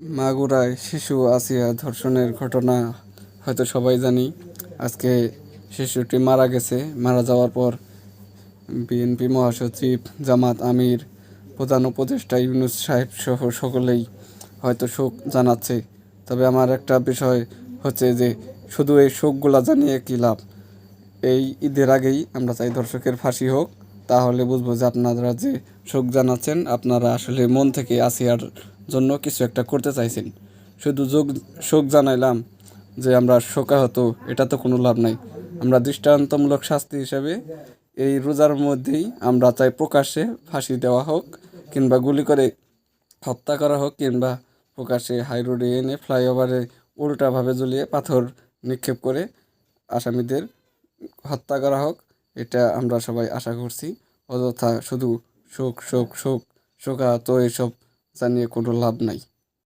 মাগুরায় শিশু আসিয়া ধর্ষণের ঘটনা হয়তো সবাই জানি। আজকে শিশুটি মারা গেছে। মারা যাওয়ার পর বিএনপি মহাসচিব জামাত আমির, প্রধান উপদেষ্টা ইউনুস সাহেব সহ সকলেই হয়তো শোক জানাচ্ছে। তবে আমার একটা বিষয় হচ্ছে যে, শুধু এই শোকগুলা জানিয়ে কী লাভ? এই ঈদের আগেই আমরা চাই দর্শকের ফাঁসি হোক। তাহলে বুঝব যে আপনারা যে শোক জানাচ্ছেন, আপনারা আসলে মন থেকে আসিয়ার জন্য কিছু একটা করতে চাইছেন। শুধু যোগ, শোক জানাইলাম যে আমরা শোকাহত, এটা তো কোনো লাভ নাই। আমরা দৃষ্টান্তমূলক শাস্তি হিসেবে এই রোজার মধ্যেই আমরা চাই প্রকাশ্যে ফাঁসি দেওয়া হোক, কিংবা গুলি করে হত্যা করা হোক, কিংবা প্রকাশ্যে হাই রোডে এনে ফ্লাইওভারে উল্টাভাবে জ্বলিয়ে পাথর নিক্ষেপ করে আসামিদের হত্যা করা হোক, এটা আমরা সবাই আশা করছি। অযথা শুধু শোক শোক শোক, শোকাহত এসব জানিয়ে কোনো লাভ নাই।